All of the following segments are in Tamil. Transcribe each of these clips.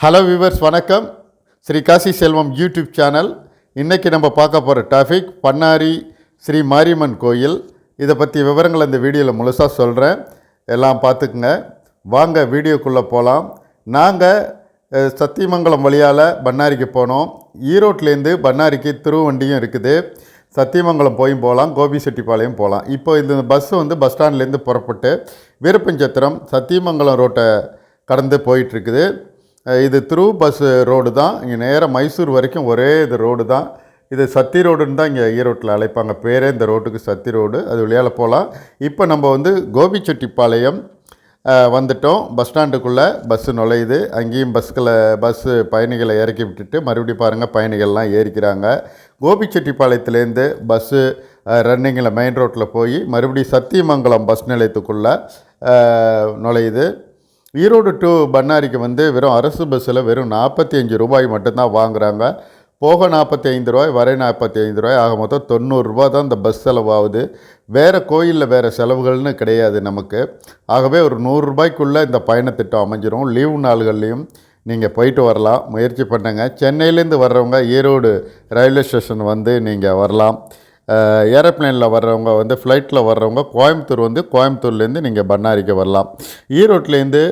ஹலோ விவர்ஸ் வணக்கம். ஸ்ரீ காசி செல்வம் யூடியூப் சேனல் இன்றைக்கி நம்ம பார்க்க போகிற டாபிக் பண்ணாரி ஸ்ரீ மாரியம்மன் கோயில். இதை பற்றி விவரங்கள் இந்த வீடியோவில் முழுசாக சொல்கிறேன் எல்லாம் பார்த்துக்குங்க. வாங்க வீடியோக்குள்ளே போகலாம் நாங்கள் சத்தியமங்கலம் வழியால் பண்ணாரிக்கு போனோம். ஈரோட்லேருந்து பண்ணாரிக்கு திருவண்டியும் இருக்குது. சத்தியமங்கலம் போயும் போகலாம் கோபிச்செட்டிப்பாளையம் போகலாம் இப்போ இந்த பஸ்ஸு வந்து பஸ் ஸ்டாண்ட்லேருந்து புறப்பட்டு வீரப்பஞ்சத்திரம் சத்தியமங்கலம் ரோட்டை கடந்து போயிட்டுருக்குது இது த்ரூ பஸ் ரோடு தான். இங்கே நேராக மைசூர் வரைக்கும் ஒரே இது ரோடு தான். இது சத்தி ரோடுன்னு தான் இங்கே ஈரோட்டில் அழைப்பாங்க. பேரே இந்த ரோட்டுக்கு சத்தி ரோடு அது வழியால் போகலாம். இப்போ நம்ம வந்து கோபிச்செட்டிப்பாளையம் வந்துட்டோம். பஸ் ஸ்டாண்டுக்குள்ளே பஸ்ஸு நுழையுது. அங்கேயும் பஸ்களை பஸ்ஸு பயணிகளை இறக்கி விட்டுட்டு மறுபடியும் பாருங்கள் பயணிகள்லாம் ஏறிக்கிறாங்க. கோபிச்செட்டிப்பாளையத்துலேருந்து பஸ்ஸு ரன்னிங்கில் மெயின் ரோட்டில் போய் மறுபடியும் சத்தியமங்கலம் பஸ் நிலையத்துக்குள்ளே நுழையுது. ஈரோடு டு பண்ணாரிக்கு வந்து வெறும் அரசு பஸ்ஸில் வெறும் நாற்பத்தி அஞ்சு ரூபாய் மட்டும்தான் வாங்குறாங்க. போக நாற்பத்தி ஐந்து ரூபாய் வரை நாற்பத்தி ஐந்து ரூபாய் ஆக மொத்தம் தொண்ணூறுரூவா தான் இந்த பஸ் செலவாகுது. வேறு கோயிலில் வேறு செலவுகள்னு கிடையாது நமக்கு. ஆகவே ஒரு நூறுரூபாய்க்குள்ளே இந்த பயணத்திட்டம் அமைஞ்சிரும். லீவு நாள்கள்லேயும் நீங்கள் போயிட்டு வரலாம். முயற்சி பண்ணுங்கள் சென்னையிலேருந்து வர்றவங்க ஈரோடு ரயில்வே ஸ்டேஷன் வந்து நீங்கள் வரலாம். ஏரோப்ளேனில் வர்றவங்க வந்து ஃப்ளைட்டில் வர்றவங்க கோயம்புத்தூர் வந்து கோயம்புத்தூர்லேருந்து நீங்கள் பண்ணாரிக்கு வரலாம். ஈரோட்லேருந்து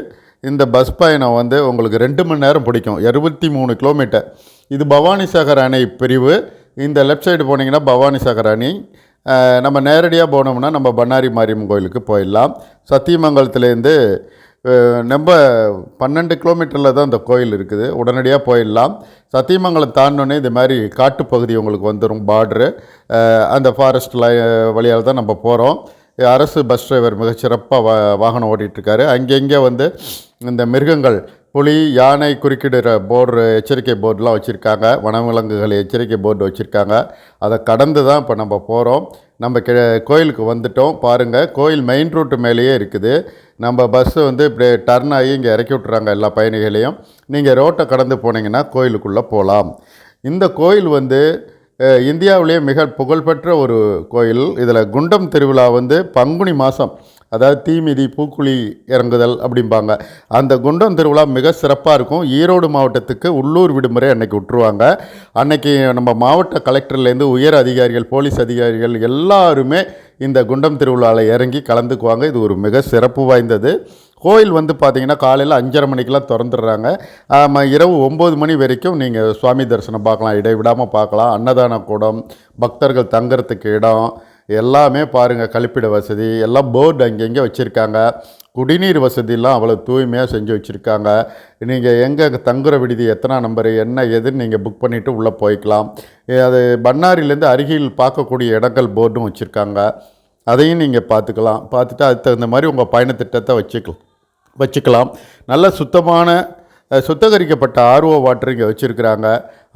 இந்த பஸ் பயணம் வந்து உங்களுக்கு ரெண்டு மணி நேரம் பிடிக்கும். இருபத்தி மூணு கிலோமீட்டர் இது பவானி சாகர் அணை பிரிவு. இந்த லெஃப்ட் சைடு போனீங்கன்னா பவானி சாகர் அணை. நம்ம நேரடியாக போனோம்னா நம்ம பண்ணாரி மாரியம்மன் கோயிலுக்கு போயிடலாம். சத்தியமங்கலத்துலேருந்து நம்ம பன்னெண்டு கிலோமீட்டரில் தான் இந்த கோயில் இருக்குது. உடனடியாக போயிடலாம். சத்தியமங்கலம் தாண்டினோன்னே இது மாதிரி காட்டுப்பகுதி உங்களுக்கு வந்துடும் பார்ட்ரு அந்த ஃபாரஸ்ட் லை வழியால் தான் நம்ம போகிறோம் அரசு பஸ் டிரைவர் மிகச்சிறப்பாக வா வாகனம் ஓட்டிகிட்ருக்காரு அங்கங்கே வந்து இந்த மிருகங்கள் புலி யானை குறுக்கிடுற போர்டு எச்சரிக்கை போர்டுலாம் வச்சுருக்காங்க. வனவிலங்குகள் எச்சரிக்கை போர்டு வச்சுருக்காங்க. அதை கடந்து தான் இப்போ நம்ம போகிறோம் நம்ம கி கோயிலுக்கு வந்துட்டோம். பாருங்கள் கோயில் மெயின் ரூட்டு மேலேயே இருக்குது. நம்ம பஸ்ஸு வந்து இப்படி டர்ன் ஆகி இங்கே இறக்கி விட்றாங்க எல்லா பயணிகளையும். நீங்கள் ரோட்டை கடந்து போனீங்கன்னா கோயிலுக்குள்ளே போகலாம் இந்த கோயில் வந்து இந்தியாவிலேயே மிக புகழ்பெற்ற ஒரு கோயில். இதில் குண்டம் திருவிழா வந்து பங்குனி மாதம் அதாவது தீமிதி பூக்குழி இறங்குதல் அப்படிம்பாங்க. அந்த குண்டம் திருவிழா மிக சிறப்பாக இருக்கும். ஈரோடு மாவட்டத்துக்கு உள்ளூர் விடுமுறை அன்னைக்கு விட்டுருவாங்க. அன்னைக்கு நம்ம மாவட்ட கலெக்டர்லேருந்து உயர் அதிகாரிகள் போலீஸ் அதிகாரிகள் எல்லாருமே இந்த குண்டம் திருவிழாவில் இறங்கி கலந்துக்குவாங்க. இது ஒரு மிக சிறப்பு வாய்ந்தது. கோயில் வந்து பார்த்தீங்கன்னா காலையில் அஞ்சரை மணிக்கெலாம் திறந்துடுறாங்க. இரவு ஒம்பது மணி வரைக்கும் நீங்கள் சுவாமி தரிசனம் பார்க்கலாம் இடைவிடாமல் பார்க்கலாம். அன்னதான கூடம் பக்தர்கள் தங்குறதுக்கு இடம் எல்லாமே பாருங்கள் கழிப்பிட வசதி. எல்லாம் போர்டு அங்கங்கே வச்சுருக்காங்க. குடிநீர் வசதியெல்லாம் அவ்வளோ தூய்மையாக செஞ்சு வச்சுருக்காங்க. நீங்கள் எங்கே தங்குற விடுதி எத்தனை நம்பரு என்ன எதுன்னு நீங்கள் புக் பண்ணிவிட்டு உள்ளே போய்க்கலாம். அது பண்ணாரிலேருந்து அருகில் பார்க்கக்கூடிய இடங்கள் போர்டும் வச்சுருக்காங்க. அதையும் நீங்கள் பார்த்துக்கலாம். பார்த்துட்டு அதுக்கு தகுந்த மாதிரி உங்கள் பயணத்திட்டத்தை வச்சுக்கலாம். வச்சுக்கலாம். நல்ல சுத்தமான சுத்தகரிக்கப்பட்ட ஆர்ஓ வாட்டர் இங்கே வச்சுருக்குறாங்க.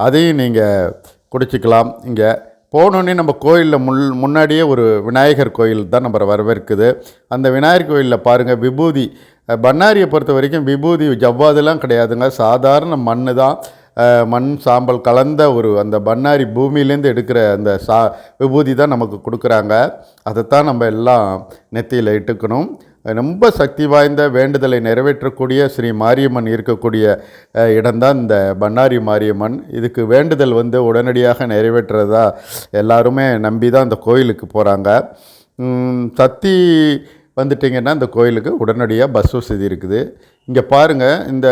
அதையும் நீங்கள் குடிச்சிக்கலாம். இங்கே போனோடனே நம்ம கோயிலில் முள் முன்னாடியே ஒரு விநாயகர் கோயில் தான் நம்ம வரவேற்குது. அந்த விநாயகர் கோயிலில் பாருங்கள் விபூதி. பண்ணாரியை பொறுத்த வரைக்கும் விபூதி ஜவ்வாதுலாம் கிடையாதுங்க. சாதாரண மண் தான். மண் சாம்பல் கலந்த ஒரு அந்த பண்ணாரி பூமியிலேருந்து எடுக்கிற அந்த சா விபூதி தான் நமக்கு கொடுக்குறாங்க. அதைத்தான் நம்ம எல்லாம் நெத்தியில் இட்டுக்கணும். ரொம்ப சக்தி வாய்ந்த வேண்டுதலை நிறைவேற்றக்கூடிய ஸ்ரீ மாரியம்மன் இருக்கக்கூடிய இடம்தான் இந்த பண்ணாரி மாரியம்மன். இதுக்கு வேண்டுதல் வந்து உடனடியாக நிறைவேற்றுறதா எல்லாருமே நம்பி தான் இந்த கோயிலுக்கு போகிறாங்க சத்தி வந்துட்டிங்கன்னா இந்த கோயிலுக்கு உடனடியாக பஸ் வசதி இருக்குது. இங்கே பாருங்கள் இந்த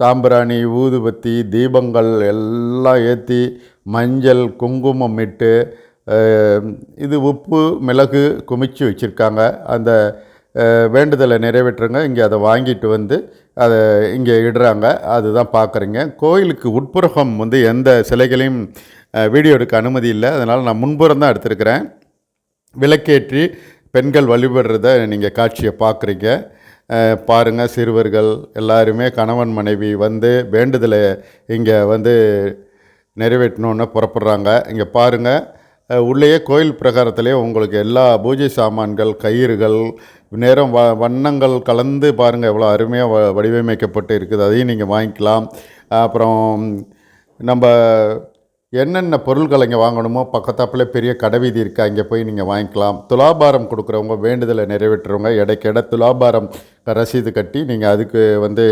சாம்பிராணி ஊதுபத்தி தீபங்கள் எல்லாம் ஏற்றி மஞ்சள் குங்குமம் இட்டு இது உப்பு மிளகு குமிச்சு வச்சுருக்காங்க. அந்த வேண்டுதலை நிறைவேற்றுங்க. இங்கே அதை வாங்கிட்டு வந்து அதை இங்கே இடுறாங்க. அதுதான் பார்க்குறீங்க. கோயிலுக்கு உட்புறகம் வந்து எந்த சிலைகளையும் வீடியோ எடுக்க அனுமதி இல்லை. அதனால் நான் முன்புறம் தான் எடுத்திருக்கிறேன். விளக்கேற்றி பெண்கள் வழிபடுறத நீங்கள் காட்சியை பார்க்குறீங்க. பாருங்கள் சிறுவர்கள் எல்லாருமே கணவன் மனைவி வந்து வேண்டுதலை இங்கே வந்து நிறைவேற்றணுன்னு புறப்படுறாங்க. இங்கே பாருங்கள் உள்ளேயே கோயில் பிரகாரத்திலே உங்களுக்கு எல்லா பூஜை சாமான்கள் கயிறுகள் நேரம் வ வண்ணங்கள் கலந்து பாருங்கள் எவ்வளோ அருமையாக வ வடிவமைக்கப்பட்டு இருக்குது. அதையும் நீங்கள் வாங்கிக்கலாம். அப்புறம் நம்ம என்னென்ன பொருட்கள் இங்கே வாங்கணுமோ பக்கத்தாப்பில் பெரிய கடைவீதி இருக்குது அங்கே போய் நீங்கள் வாங்கிக்கலாம். துலாபாரம் கொடுக்குறவங்க வேண்டுதலை நிறைவேற்றுறவங்க இடைக்கிட துலாபாரம் ரசீது கட்டி நீங்கள் அதுக்கு வந்து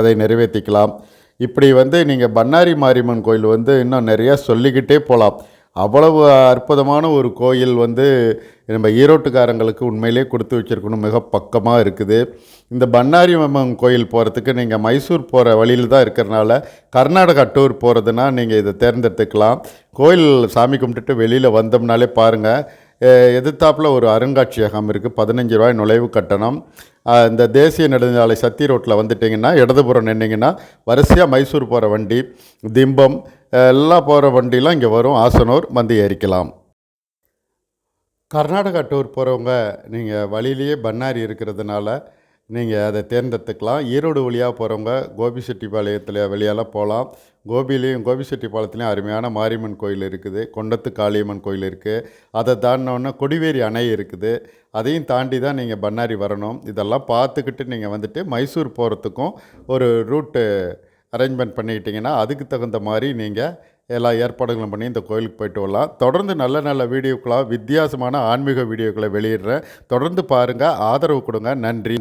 அதை நிறைவேற்றிக்கலாம் இப்படி வந்து நீங்கள் பண்ணாரி மாரியம்மன் கோயில் வந்து இன்னும் நிறையா சொல்லிக்கிட்டே போகலாம் அவ்வளவு அற்புதமான ஒரு கோயில் வந்து நம்ம ஈரோட்டுக்காரங்களுக்கு உண்மையிலே கொடுத்து வச்சிருக்கணும். மிக பக்கமாக இருக்குது. இந்த பண்ணாரி அம்மன் கோயில் போகிறதுக்கு நீங்கள் மைசூர் போகிற வழியில் தான் இருக்கிறனால கர்நாடகா டூர் போகிறதுனா நீங்கள் இதை தேர்ந்தெடுத்துக்கலாம். கோயில் சாமி கும்பிட்டுட்டு வெளியில் வந்தோம்னாலே பாருங்கள் எதிர்த்தாப்பில் ஒரு அருங்காட்சியகம் இருக்குது பதினஞ்சு ரூபாய் நுழைவு கட்டணம். இந்த தேசிய நெடுஞ்சாலை சத்தி ரோட்டில் வந்துட்டிங்கன்னா இடதுபுறம் நின்னீங்கன்னா வரிசையாக மைசூர் போகிற வண்டி திம்பம் எல்லாம் போகிற வண்டிலாம் இங்கே வரும். ஆசனூர் வந்து ஏறிக்கலாம். கர்நாடகா டூர் போகிறவங்க நீங்கள் வழியிலேயே பண்ணாரி இருக்கிறதுனால நீங்கள் அதை தேர்ந்தெடுத்துக்கலாம். ஈரோடு வழியாக போகிறவங்க கோபிச்செட்டிப்பாளையத்தில் வெளியால் போகலாம் கோபிலையும் கோபிச்செட்டிப்பாளையத்துலேயும் அருமையான மாரியம்மன் கோயில் இருக்குது. கொண்டத்து காளியம்மன் கோயில் இருக்குது அதை தாண்டினோடனே கொடிவேரி அணை இருக்குது. அதையும் தாண்டி தான் நீங்கள் பண்ணாரி வரணும். இதெல்லாம் பார்த்துக்கிட்டு நீங்கள் வந்துட்டு மைசூர் போகிறதுக்கும் ஒரு ரூட்டு அரேஞ்ச்மெண்ட் பண்ணிக்கிட்டிங்கன்னா அதுக்கு தகுந்த மாதிரி நீங்கள் எல்லா ஏற்பாடுகளும் பண்ணி இந்த கோயிலுக்கு போயிட்டு வரலாம். தொடர்ந்து நல்ல நல்ல வீடியோக்களாக வித்தியாசமான ஆன்மீக வீடியோக்களை வெளியிடுறேன். தொடர்ந்து பாருங்கள் ஆதரவு கொடுங்க. நன்றி.